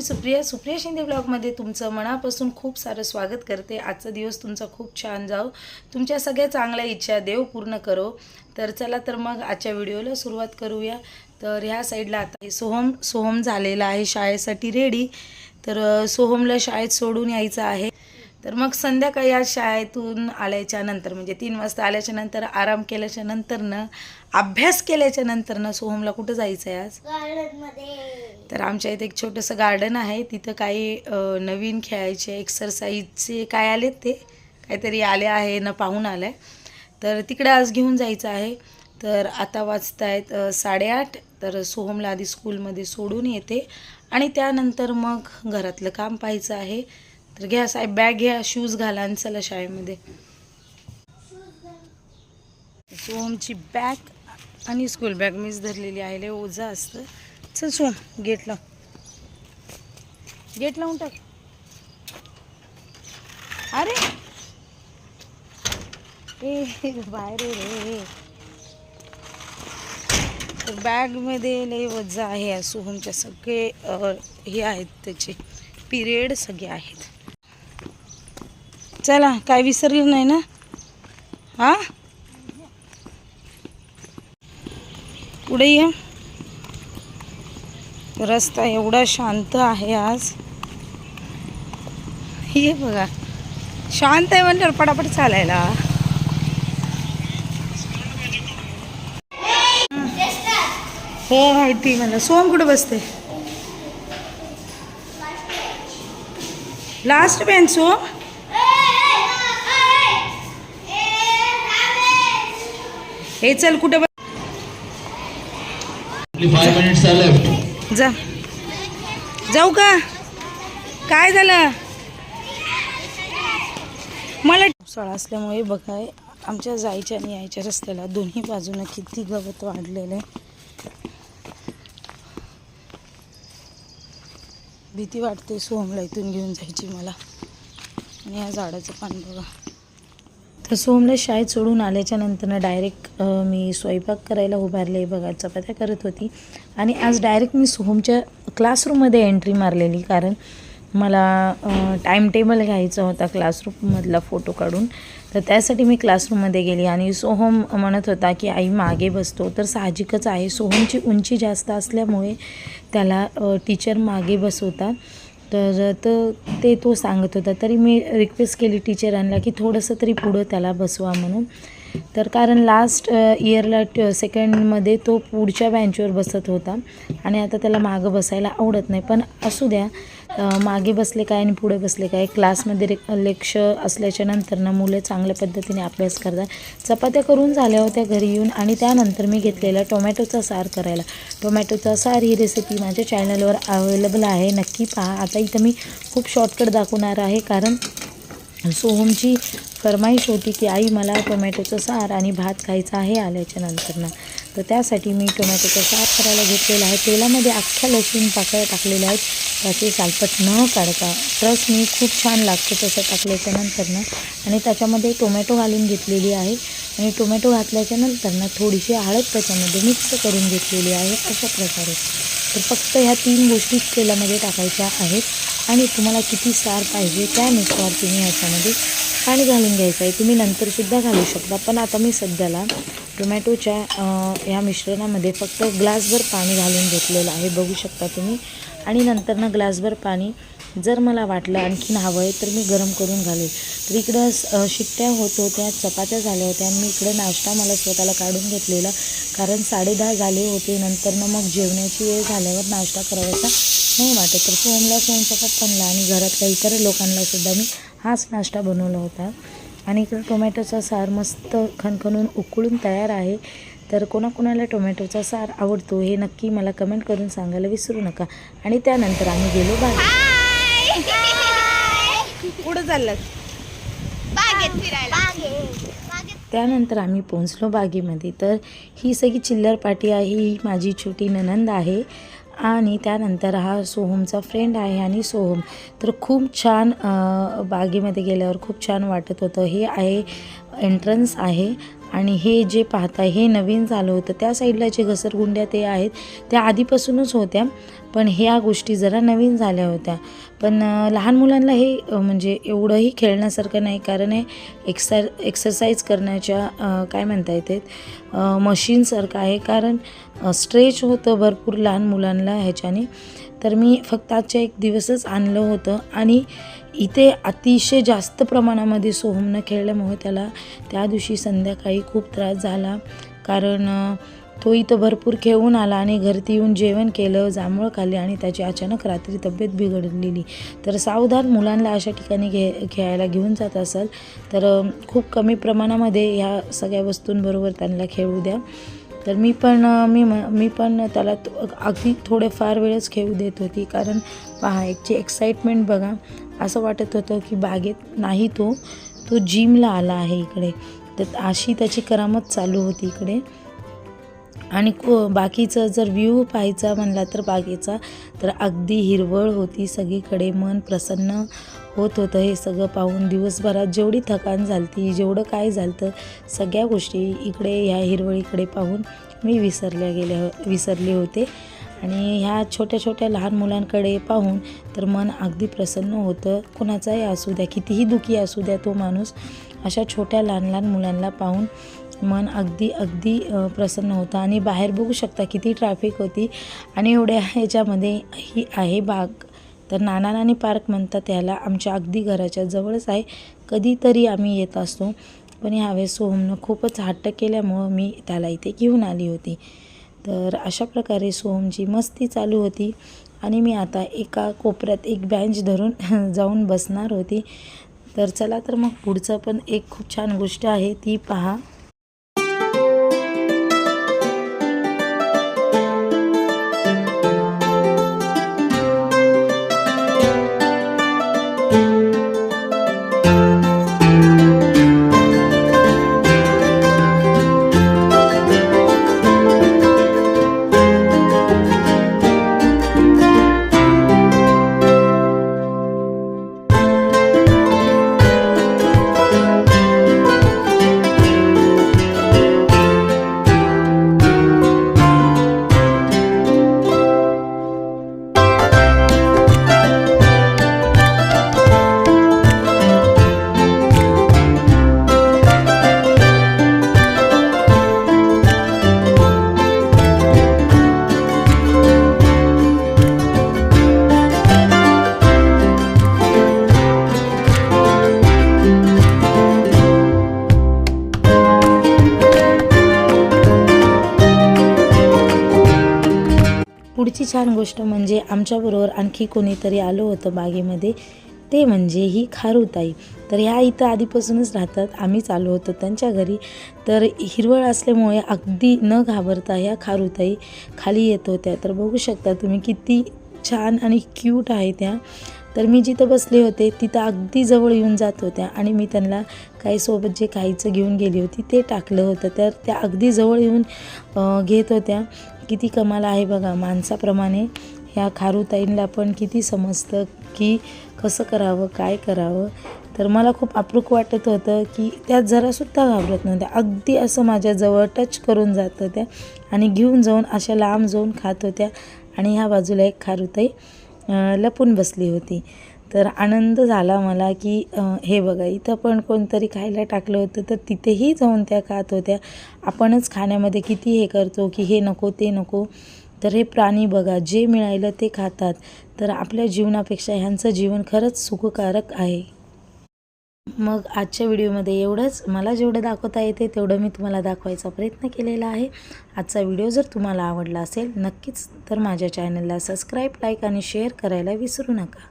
मी सुप्रिया सुप्रिया शिंदे ब्लॉगमध्ये तुमचं मनापासून खूप सारं स्वागत करते. आजचा दिवस तुमचा खूप छान जाओ. तुमच्या सगळ्या चांगल्या इच्छा देव पूर्ण करो. तर चला तर मग आजच्या व्हिडिओला सुरुवात करूया. तर ह्या साईडला आता हे सोहम सोहम झालेला आहे शाळेसाठी रेडी तर सोहमला शाळेत सोडून यायचं आहे. तर मग संध्याकाळी आज शाळेतून आल्याच्यानंतर म्हणजे तीन वाजता आल्याच्यानंतर आराम केल्याच्या नंतरनं अभ्यास केल्याच्या नंतरनं सोहमला कुठं जायचं आहे आज तर आमच्या इथे एक छोटंसं गार्डन आहे. तिथं काही नवीन खेळायचे एक्सरसाइजचे काय आलेत ते? काहीतरी आले आहे न पाहून आलं आहे तर तिकडे आज घेऊन जायचं आहे. तर आता वाजत आहेत अ, साडेआठ. तर सोहमला आधी स्कूलमध्ये सोडून येते. आणि त्यानंतर मग घरातलं काम पाहायचं आहे. तर घ्या साहेब बॅग घ्या शूज घाला आणि चला शाळेमध्ये. सोहमची बॅग आणि स्कूल बॅग मीच धरलेली आहे लय ओझा असतं. चल सोहम गेट लावून गेट लावून टाक. अरे! ए बाहेर रे. तर बॅगमध्ये लय वजा आहे सोहमच्या सगळे हे आहेत त्याचे पिरियड सगळे आहेत. चला काय विसरलं नाही ना? हा? पुढे ये. रस्ता एवढा शांत आहे आज. हे बघा. शांत आहे म्हणल्यावर पटापट चालायला. हो माहिती मला सोम कुठं बसते? लास्ट बेंच सोम हे चल कुठं. जा. जाऊ का? काय झालं? मला पावसाळा असल्यामुळे बघाय आमच्या जायच्या आणि यायच्या रस्त्याला दोन्ही बाजूनं किती गवत वाढलेलं आहे. भीती वाटते सोहमला इथून घेऊन जायची मला. आणि या झाडाचं पान बघा. तर सोहमला शाळेत सोडून आल्याच्या नंतरनं डायरेक्ट मी स्वयंपाक करायला उभारले बघा चपात्या करत होती. आणि आज डायरेक्ट मी सोहमच्या क्लासरूममध्ये एंट्री मारलेली कारण मला टाईम टेबल घ्यायचा होता क्लासरूममधला फोटो काढून. तर त्यासाठी मी क्लासरूममध्ये गेली आणि सोहम म्हणत होता की आई मागे बसतो. तर साहजिकच आहे. सोहमची उंची जास्त असल्यामुळे त्याला टीचर मागे बसवतात. तर तर ते तो सांगत होता. तरी मी रिक्वेस्ट केली टीचरांना की थोडंसं तरी पुढं त्याला बसवा म्हणून. तर कारण लास्ट इयरला ट सेकंडमध्ये तो पुढच्या बेंचवर बसत होता. आणि आता त्याला मागं बसायला आवडत नाही. पण असू द्या मागे बसले काय आणि पुढे बसले काय क्लासमध्ये रे लक्ष असल्याच्या नंतरनं मुलं चांगल्या पद्धतीने अभ्यास करतात. चपात्या करून झाल्या होत्या घरी येऊन आणि त्यानंतर मी घेतलेला टोमॅटोचा सार करायला. टोमॅटोचा सार ही रेसिपी माझ्या चॅनलवर अवेलेबल आहे. नक्की पहा. आता इथं मी खूप शॉर्टकट दाखवणार आहे. कारण सोहमची फरमाईश होती की आई मला टोमॅटोचं सार आणि भात खायचा आहे आल्याच्या नंतरनं. तर त्यासाठी मी टोमॅटोचा सार करायला घेतलेला आहे. तेलामध्ये अख्ख्या लसूण पाकळ्या टाकलेल्या आहेत. त्याचे सालपट न काढता ट्रस्ट मी खूप छान लागतो तसं टाकल्याच्या नंतरनं. आणि त्याच्यामध्ये टोमॅटो घालून घेतलेली आहे. आणि टोमॅटो घातल्याच्या नंतरनं थोडीशी हळद त्याच्यामध्ये मिक्स करून घेतलेली आहे. अशा प्रकारे. तर फक्त ह्या तीन गोष्टी तेलामध्ये टाकायच्या आहेत. आणि तुम्हाला किती सार पाहिजे त्यानुसार तुम्ही याच्यामध्ये पाणी घालून घ्यायचं आहे. तुम्ही नंतरसुद्धा घालू शकता. पण आता मी सध्याला टोमॅटोच्या या ह्या मिश्रणामध्ये फक्त ग्लासभर पाणी घालून घेतलेलं आहे. बघू शकता तुम्ही. आणि नंतरनं ग्लासभर पाणी जर मला वाटलं आणखीन हवं आहे तर मी गरम करून घालेल. तर इकडं शिट्ट्या होत होत्या चपात्या झाल्या होत्या आणि मी इकडं नाश्ता मला स्वतःला काढून घेतलेला. कारण साडेदहा झाले होते नंतर ना मग जेवण्याची वेळ झाल्यावर नाश्ता करायचा नाही वाटत. तर सोमला सोमचा पप्पांना आणि घरातल्या इतर लोकांनासुद्धा मी हाच नाश्ता बनवला होता. आणि इकडं टोमॅटोचा सार मस्त खणखणून उकळून तयार आहे. तर कोणाकोणाला टोमॅटोचा सार आवडतो हे नक्की मला कमेंट करून सांगायला विसरू नका. आणि त्यानंतर आम्ही गेलो बाहेर. पुढं चाललं. बागेत फिरायला. बागेत त्यानंतर आम्ही पोहोचलो बागेमध्ये. तर ही सगळी चिल्लर पाटी आहे ही माझी छोटी ननंद आहे आणि त्यानंतर हा सोहमचा फ्रेंड आहे आणि सोहम. तर खूप छान बागेमध्ये गेल्यावर खूप छान वाटत होतं. हे आहे एंट्रन्स आहे आणि हे जे पाहताय हे नवीन झालं होतं. त्या साईडला जे घसरगुंड्या ते आहेत त्या आधीपासूनच होत्या. पण ह्या गोष्टी जरा नवीन झाल्या होत्या. पण लहान मुलांना हे म्हणजे एवढंही खेळण्यासारखं नाही. कारण हे एक्सर एक्सरसाइज करण्याच्या काय म्हणता येते मशीनसारखं आहे. कारण स्ट्रेच होतं भरपूर लहान मुलांना ह्याच्याने. तर मी फक्त आजच्या एक दिवसच आणलं होतं. आणि इथे अतिशय जास्त प्रमाणामध्ये सोहमनं खेळल्यामुळे त्याला त्या दिवशी संध्याकाळी खूप त्रास झाला. कारण तो इथं भरपूर खेळून आला आणि घरती येऊन जेवण केलं जांभळं खाल्ली आणि त्याची अचानक रात्री तब्येत बिघडलेली. तर सावधान मुलांना अशा ठिकाणी घे खेळायला घेऊन जात असाल तर खूप कमी प्रमाणामध्ये ह्या सगळ्या वस्तूंबरोबर त्यांना खेळू द्या. तर मी पण मी मी पण त्याला अगदी थोडेफार वेळच खेळू देत होती. कारण पहा एकची एक्साइटमेंट बघा असं वाटत होतं की बागेत नाही तो तो जिमला आला आहे इकडे. तर अशी त्याची करामत चालू होती इकडे. आणि को बाकीचं जर व्ह्यू पाहायचा म्हणला तर बागेचा तर अगदी हिरवळ होती सगळीकडे. मन प्रसन्न होत होतं हे सगळं पाहून. दिवसभरात जेवढी थकान झालती जेवढं काय झालं सगळ्या गोष्टी इकडे ह्या हिरवळीकडे पाहून मी विसरल्या गेल्या हो- विसरले होते. आणि ह्या छोट्या छोट्या लहान मुलांकडे पाहून तर मन अगदी प्रसन्न होतं. कुणाचाही असू द्या कितीही दुखी असू द्या तो माणूस अशा छोट्या लहान लहान मुलांना पाहून मन अगदी अगदी प्रसन्न होतं. आणि बाहेर बघू शकता किती ट्रॅफिक होती. आणि एवढ्या ह्याच्यामध्ये ही आहे बाग. तर नाना नानी पार्क म्हणतात त्याला आमच्या अगदी घराच्या जवळच आहे. कधीतरी आम्ही येत असतो. पण ह्यावेळेस सोहमनं खूपच हट्ट केल्यामुळं मी त्याला इथे घेऊन आली होती. तर अशा प्रकारे सोहमची मस्ती चालू होती. आणि मी आता एका कोपऱ्यात एक बँच धरून जाऊन बसणार होती. तर चला तर मग पुढचं पण एक खूप छान गोष्ट आहे. ती पहा. पुढची छान गोष्ट म्हणजे आमच्याबरोबर आणखी कोणीतरी आलं होतं बागेमध्ये ते म्हणजे ही खारुताई. तर ह्या इथं आधीपासूनच राहतात आम्हीच आलो होतो त्यांच्या घरी. तर हिरवळ असल्यामुळे अगदी न घाबरता ह्या खारुताई खाली येत होत्या. तर बघू शकता तुम्ही किती छान आणि क्यूट आहे त्या तर मी जिथं बसले होते तिथं अगदी जवळ येऊन जात होत्या आणि मी त्यांना काही सोबत जे काहीचं घेऊन गेली होती ते टाकलं होतं. तर त्या अगदी जवळ येऊन घेत होत्या. किती कमाल आहे बघा. माणसाप्रमाणे ह्या खारुताईंना पण किती समजतं की कसं करावं काय करावं. तर मला खूप आपरूक वाटत होतं की त्या जरासुद्धा घाबरत नव्हत्या. अगदी असं माझ्याजवळ टच करून जात होत्या आणि घेऊन जाऊन अशा लांब जाऊन खात होत्या. आणि ह्या बाजूला एक खारुताई लपून बसली होती. तर आनंद झाला मला की हे बघा इथं पण कोणतरी खायला टाकलं होतं तर तिथेही जाऊन त्या खात होत्या. आपणच खाण्यामध्ये किती हे करतो की हे नको ते नको. तर हे प्राणी बघा जे मिळालं ते खातात. तर आपल्या जीवनापेक्षा ह्यांचं जीवन खरंच सुखकारक आहे. मग आजच्या व्हिडिओमध्ये एवढंच. मला जेवढं दाखवता येते तेवढं मी तुम्हाला दाखवायचा प्रयत्न केलेला आहे. आजचा व्हिडिओ जर तुम्हाला आवडला असेल नक्कीच तर माझ्या चॅनलला सबस्क्राईब लाईक आणि शेअर करायला विसरू नका.